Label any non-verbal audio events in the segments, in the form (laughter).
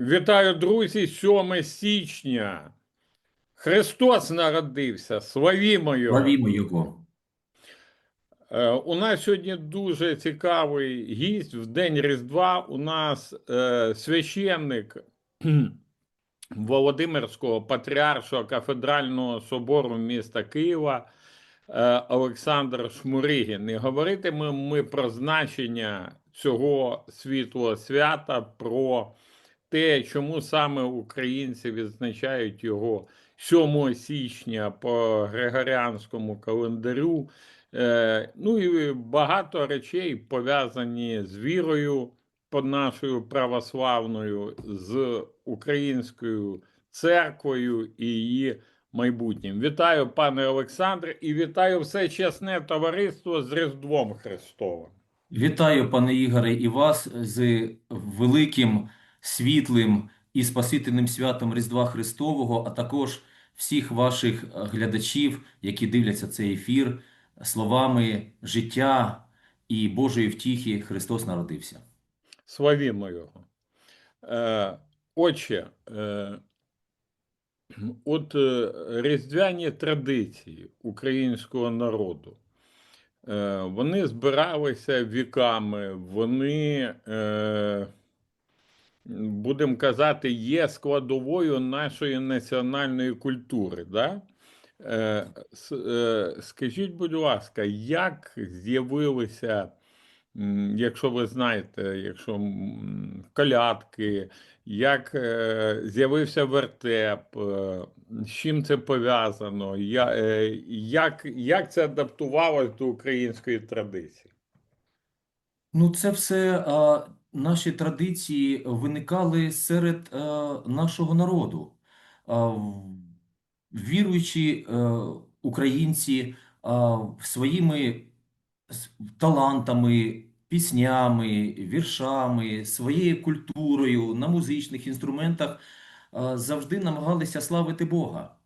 Вітаю, друзі, 7 січня. Христос народився. Славімо його. Славімо Його. Е, У нас сьогодні дуже цікавий гість. В день Різдва у нас е, священник (clears throat) Володимирського патріаршого кафедрального собору міста Києва е, Олександр Шмуригін. І говоритимемо ми про значення цього світлого свята, про те, чому саме українці відзначають його 7 січня по Григоріанському календарю. Е, ну і багато речей пов'язані з вірою по нашою православною, з українською церквою і її майбутнім. Вітаю, пане Олександре, і вітаю все чесне товариство з Різдвом Христовим. Вітаю, пане Ігоре, і вас з великим, світлим і спасительним святом Різдва Христового, а також всіх ваших глядачів, які дивляться цей ефір, словами життя і Божої втіхи Христос народився. Славімо його. Е, отче, е, от е, різдвяні традиції українського народу, е, вони збиралися віками, вони, е, будемо казати, є складовою нашої національної культури. Да? Е, е, Скажіть, будь ласка, як з'явилися Якщо ви знаєте, якщо колядки, як е, з'явився вертеп, е, з чим це пов'язано, я, е, як, як це адаптувалось до української традиції? Ну, це все а, наші традиції виникали серед а, нашого народу. А, віруючі е, українці своїми талантами, піснями, віршами, своєю культурою на музичних інструментах завжди намагалися славити Бога.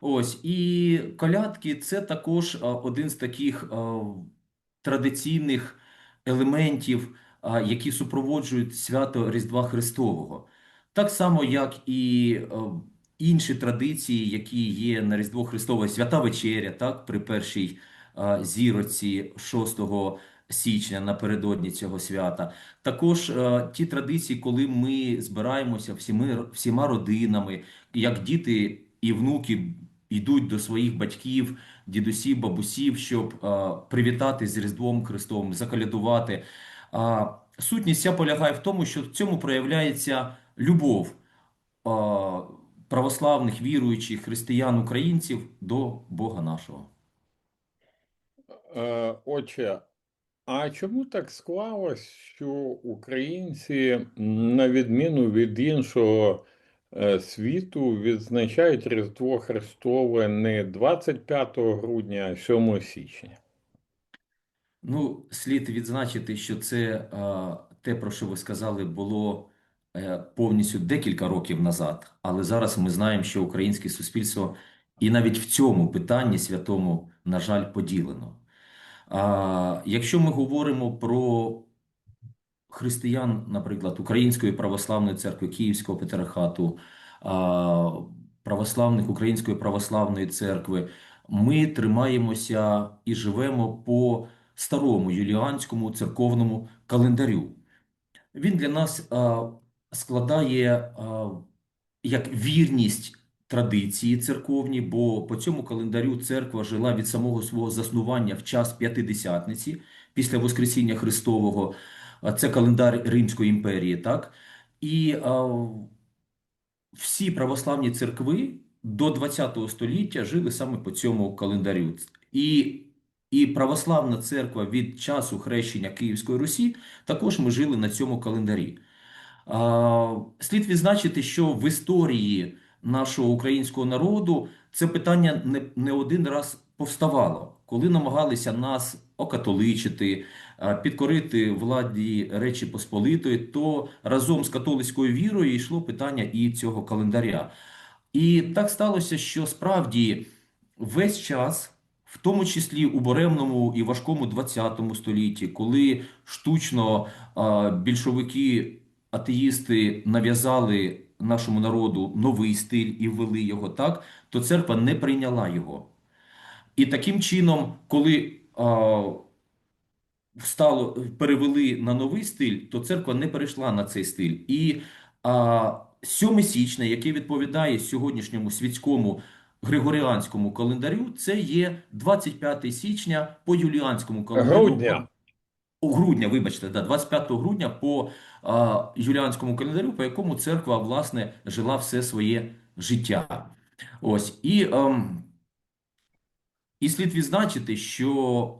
Ось і колядки це також один з таких традиційних елементів, які супроводжують свято Різдва Христового. Так само, як і е, інші традиції, які є на Різдво Христове, свята вечеря, так, при першій зіроці 6 січня напередодні цього свята. Також е, ті традиції, коли ми збираємося всіми, всіма родинами, як діти і внуки йдуть до своїх батьків, дідусів, бабусів, щоб е, привітати з Різдвом Христовим, заколядувати. Сутність вся полягає в тому, що в цьому проявляється любов православних віруючих християн українців до Бога нашого. Е, Отче, а чому так склалось, що українці, на відміну від іншого е, світу, відзначають Різдво Христове не 25 грудня, а 7 січня? Ну, слід відзначити, що це те, про що ви сказали, було е, повністю декілька років назад. Але зараз ми знаємо, що українське суспільство і навіть в цьому питанні святому, на жаль, поділено. Якщо ми говоримо про християн, наприклад, Української православної церкви Київського патріархату, православних Української православної церкви, ми тримаємося і живемо по старому юліанському церковному календарю. Він для нас складає як вірність традиції церковні, бо по цьому календарю церква жила від самого свого заснування в час П'ятидесятниці після Воскресіння Христового. Це календар Римської імперії, так? І всі православні церкви до ХХ століття жили саме по цьому календарю. І, і православна церква від часу хрещення Київської Русі також ми жили на цьому календарі. Слід відзначити, що в історії нашого українського народу це питання не, не один раз повставало, коли намагалися нас окатоличити, підкорити владі Речі Посполитої, то разом з католицькою вірою йшло питання і цього календаря. І так сталося, що справді весь час, в тому числі у буремному і важкому ХХ столітті, коли штучно більшовики атеїсти нав'язали нашому народу новий стиль і ввели його так, то церква не прийняла його. І таким чином, коли а, стало, перевели на новий стиль, то церква не перейшла на цей стиль. І а, 7 січня, яке відповідає сьогоднішньому світському григоріанському календарю, це є 25 січня по юліанському календарю. Грудня. У грудня, вибачте, да, 25 грудня по а, юліанському календарю, по якому церква, власне, жила все своє життя. Ось. І, ем, і слід відзначити, що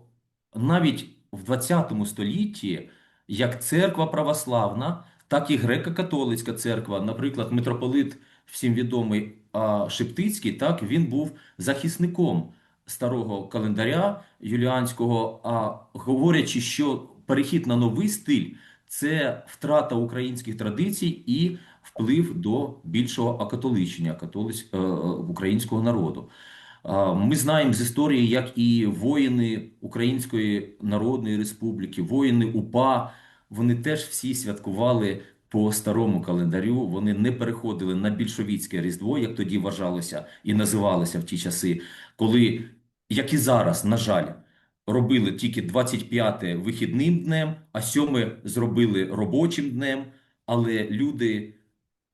навіть в 20 столітті як церква православна, так і греко-католицька церква, наприклад, митрополит всім відомий Шептицький, так, він був захисником старого календаря юліанського, а говорячи, що перехід на новий стиль це втрата українських традицій і вплив до більшого акатоличення католиць, е, е, українського народу. Ми знаємо з історії, як і воїни Української Народної Республіки, воїни УПА, вони теж всі святкували по старому календарю. Вони не переходили на більшовіцьке Різдво, як тоді вважалося і називалося в ті часи, коли, як і зараз, на жаль, робили тільки 25 вихідним днем, а 7 зробили робочим днем. Але люди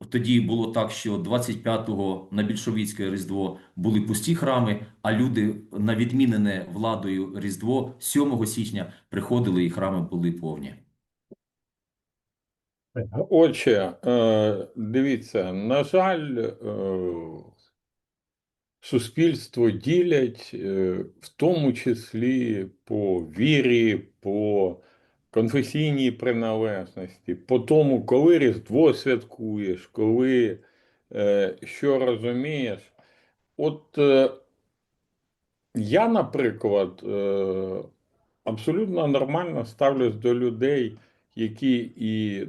тоді було так, що 25-го на більшовіцьке Різдво були пусті храми, а люди на відмінене владою Різдво 7 січня приходили і храми були повні. Отже, е, дивіться, на жаль, е, суспільство ділять, е, в тому числі по вірі, по конфесійній приналежності, по тому, коли Різдво святкуєш, коли що розумієш. От я, наприклад, абсолютно нормально ставлюсь до людей, які і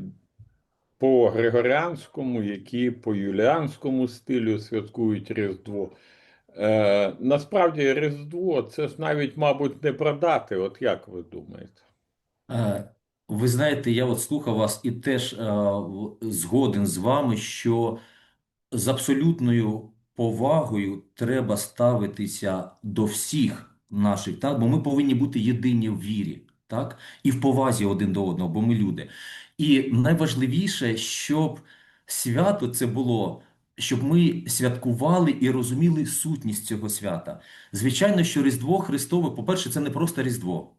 по григоріанському, які по юліанському стилю святкують Різдво. Е, насправді, Різдво це ж навіть, мабуть, не продати. От як ви думаєте? Е, Ви знаєте, я от слухав вас і теж е, згоден з вами, що з абсолютною повагою треба ставитися до всіх наших, так? Бо ми повинні бути єдині в вірі, так? І в повазі один до одного, бо ми люди. І найважливіше, щоб свято це було, щоб ми святкували і розуміли сутність цього свята. Звичайно, що Різдво Христове, по-перше, це не просто Різдво,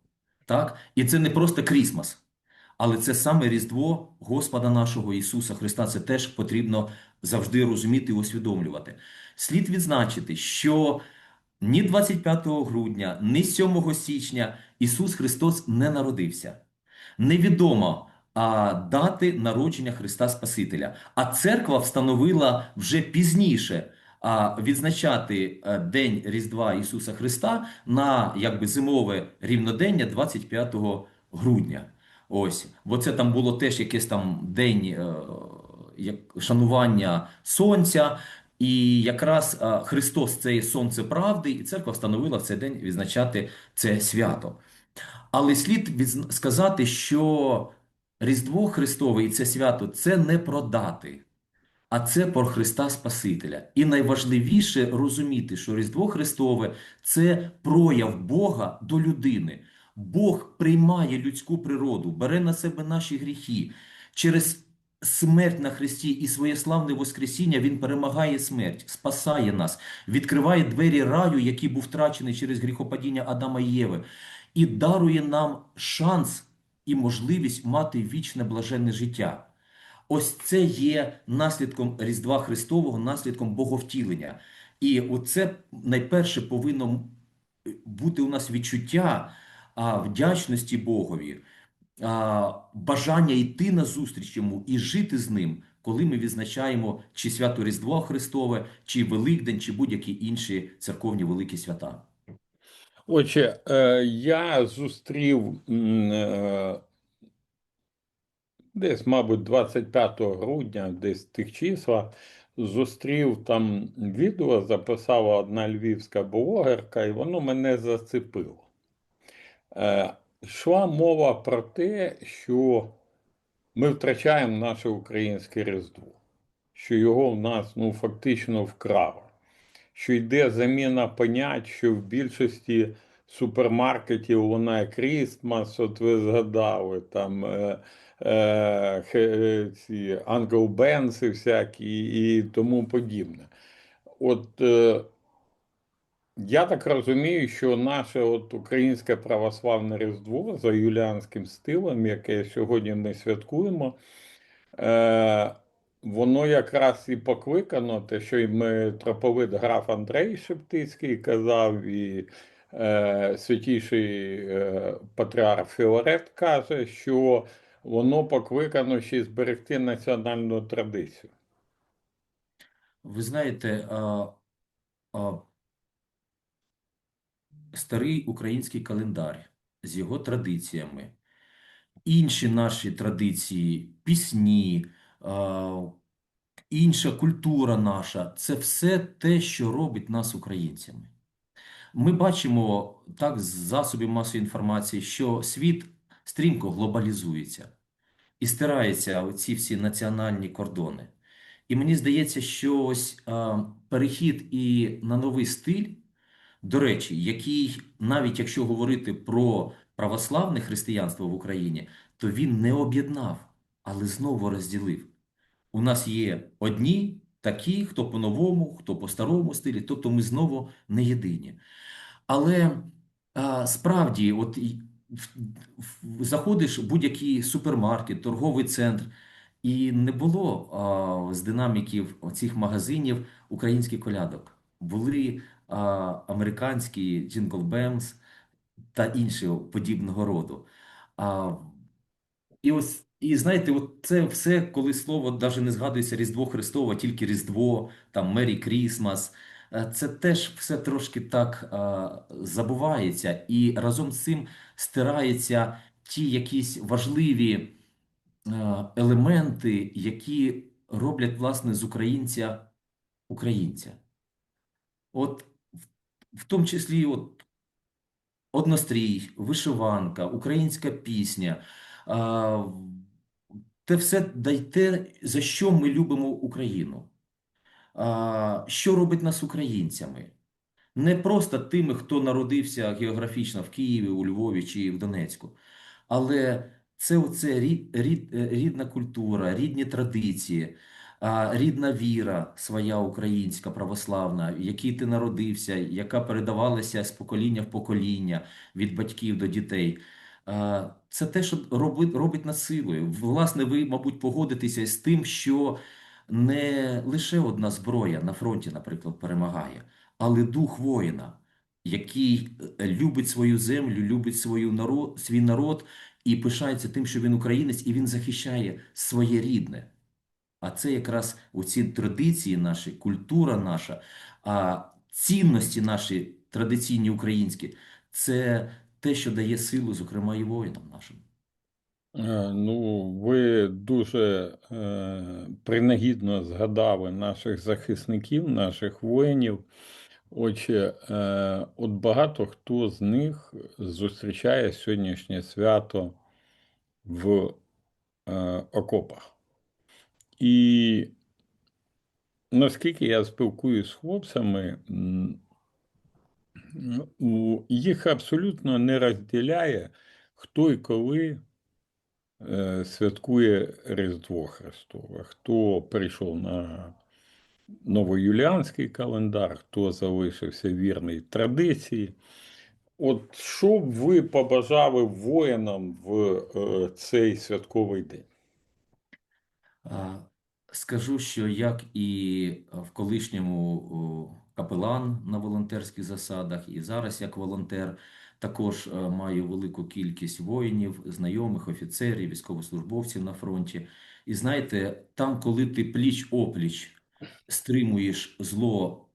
так? І це не просто Крісмас. Але це саме Різдво Господа нашого Ісуса Христа. Це теж потрібно завжди розуміти і усвідомлювати. Слід відзначити, що ні 25 грудня, ні 7 січня Ісус Христос не народився. Невідомо дати народження Христа Спасителя. А церква встановила вже пізніше відзначати е, День Різдва Ісуса Христа на якби зимове рівнодення 25 грудня. Ось, бо це там було теж якийсь там день е, як шанування сонця. І якраз е, Христос це є сонце правди, і церква встановила в цей день відзначати це свято. Але слід сказати, що Різдво Христове і це свято це не про дати, а це про Христа Спасителя. І найважливіше розуміти, що Різдво Христове це прояв Бога до людини. Бог приймає людську природу, бере на себе наші гріхи. Через смерть на Христі і своє славне Воскресіння Він перемагає смерть, спасає нас, відкриває двері раю, який був втрачений через гріхопадіння Адама і Єви, і дарує нам шанс і можливість мати вічне блаженне життя. Ось це є наслідком Різдва Христового, наслідком Боговтілення. І оце найперше повинно бути у нас відчуття а, вдячності Богові, а, бажання йти на зустріч йому і жити з ним, коли ми відзначаємо чи свято Різдво Христове, чи Великдень, чи будь-які інші церковні великі свята. Отже, е, я зустрів е, десь, мабуть, 25 грудня, десь в тих числах, зустрів там відео, записала одна львівська блогерка, і воно мене зацепило. Е, Йшла мова про те, що ми втрачаємо наше українське Різдво, що його в нас ну, фактично вкрали, що йде заміна понять, що в більшості супермаркетів лунає Крістмас, от ви згадали, там е, е, хе- ці англбенси всякі і тому подібне. От е, я так розумію, що наше от українське православне Різдво за юліанським стилем, яке сьогодні ми святкуємо, е, воно якраз і покликано, те, що і митрополит граф Андрей Шептицький казав, і е, святіший е, патріарх Філарет каже, що воно покликано ще зберегти національну традицію. Ви знаєте, а, а, старий український календар з його традиціями, інші наші традиції, пісні, інша культура наша це все те, що робить нас українцями. Ми бачимо так з засобів масової інформації, що світ стрімко глобалізується і стираються ці всі національні кордони. І мені здається, що ось а, перехід і на новий стиль, до речі, який, навіть якщо говорити про православне християнство в Україні, то він не об'єднав, але знову розділив. У нас є одні такі, хто по-новому, хто по старому стилі, тобто ми знову не єдині. Але а, справді, от заходиш в будь-який супермаркет, торговий центр, і не було а, з динаміків цих магазинів українських колядок. Були а, американські Jingle Bells та іншого подібного роду. А, і ось, і знаєте, от це все, коли слово навіть не згадується Різдво Христово, а тільки Різдво, там Мері Крісмас. е, Це теж все трошки так а, забувається, і разом з цим стираються ті якісь важливі е, елементи, які роблять, власне, з українця українця. От в, в тому числі от, однострій, вишиванка, українська пісня. А, те все дайте, за що ми любимо Україну. Що робить нас українцями? Не просто тими, хто народився географічно в Києві, у Львові чи в Донецьку, але це оце рід, рід, е, рідна культура, рідні традиції, рідна віра своя українська, православна, в якій ти народився, яка передавалася з покоління в покоління від батьків до дітей. Це те, що робить, робить нас силою. Власне, ви, мабуть, погодитеся з тим, що не лише одна зброя на фронті, наприклад, перемагає, але дух воїна, який е, любить свою землю, любить свою народ, свій народ і пишається тим, що він українець, і він захищає своє рідне. А це якраз оці традиції наші, культура наша, а цінності наші традиційні українські, це те, що дає силу, зокрема, і воїнам нашим. Е, Ну, ви дуже е, принагідно згадали наших захисників, наших воїнів. Отже, е, от багато хто з них зустрічає сьогоднішнє свято в е, окопах. І наскільки я спілкуюсь з хлопцями, їх абсолютно не розділяє, хто і коли е, святкує Різдво Христове, хто прийшов на новоюліанський календар, хто залишився вірний традиції. От що б ви побажали воїнам в е, цей святковий день? Скажу, що як і в колишньому капелан на волонтерських засадах, і зараз як волонтер, також е, маю велику кількість воїнів, знайомих, офіцерів, військовослужбовців на фронті. І знаєте, там, коли ти пліч-опліч стримуєш зло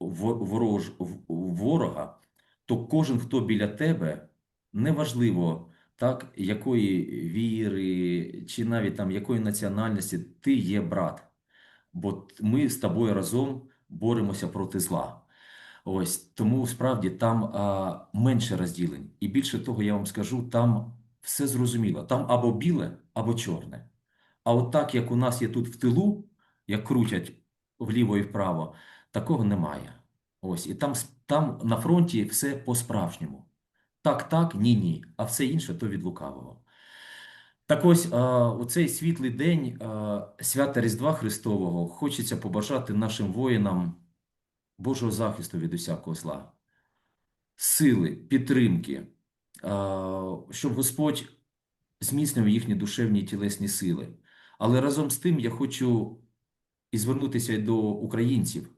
ворож, ворога, то кожен, хто біля тебе, неважливо, так, якої віри, чи навіть там якої національності, ти є брат. Бо ми з тобою разом боремося проти зла. Ось тому справді там а, менше розділень. І більше того, я вам скажу, там все зрозуміло. Там або біле, або чорне. А от так, як у нас є тут в тилу, як крутять вліво і вправо, такого немає. Ось, і там, там на фронті все по-справжньому. Так, так, ні, ні, а все інше то від лукавого. Так ось, у цей світлий день свята Різдва Христового хочеться побажати нашим воїнам Божого захисту від усякого зла, сили, підтримки, щоб Господь зміцнював їхні душевні і тілесні сили. Але разом з тим я хочу і звернутися до українців,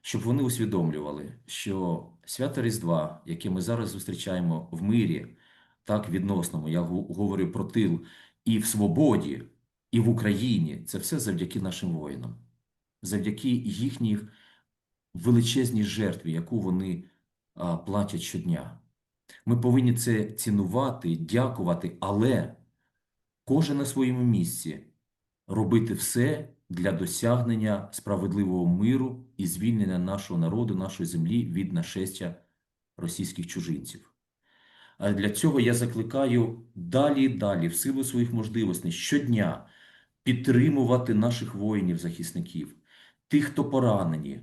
щоб вони усвідомлювали, що свято Різдва, яке ми зараз зустрічаємо в мирі, так відносному, я говорю про тил, і в свободі, і в Україні, це все завдяки нашим воїнам, завдяки їхній величезній жертві, яку вони платять щодня. Ми повинні це цінувати, дякувати, але кожен на своєму місці робити все для досягнення справедливого миру і звільнення нашого народу, нашої землі від нашестя російських чужинців. Для цього я закликаю далі і далі, в силу своїх можливостей, щодня підтримувати наших воїнів-захисників, тих, хто поранені,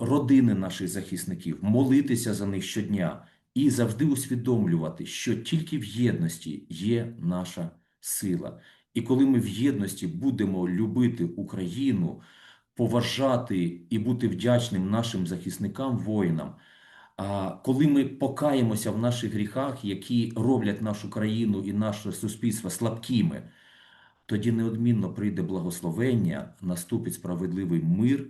родини наших захисників, молитися за них щодня і завжди усвідомлювати, що тільки в єдності є наша сила. І коли ми в єдності будемо любити Україну, поважати і бути вдячним нашим захисникам, воїнам, коли ми покаємося в наших гріхах, які роблять нашу країну і наше суспільство слабкими, тоді неодмінно прийде благословення, наступить справедливий мир,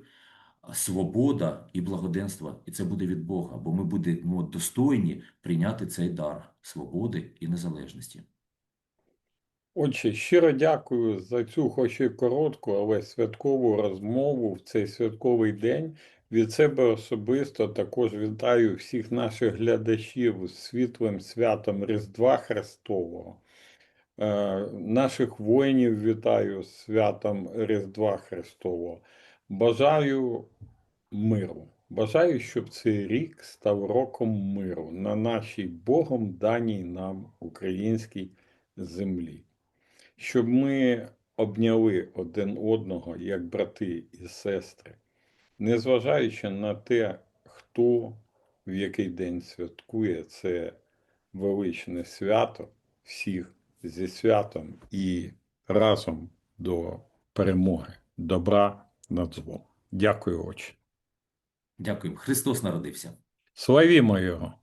свобода і благоденство. І це буде від Бога, бо ми будемо достойні прийняти цей дар свободи і незалежності. Отже, щиро дякую за цю, хоч і коротку, але святкову розмову в цей святковий день. Від себе особисто також вітаю всіх наших глядачів з світлим святом Різдва Христового. Е, наших воїнів вітаю з святом Різдва Христового. Бажаю миру. Бажаю, щоб цей рік став роком миру на нашій Богом даній нам українській землі щоб ми обняли один одного як брати і сестри, незважаючи на те, хто в який день святкує це величне свято, всіх зі святом і разом до перемоги, добра над злом. Дякую, очі. Дякую. Христос народився. Славімо його!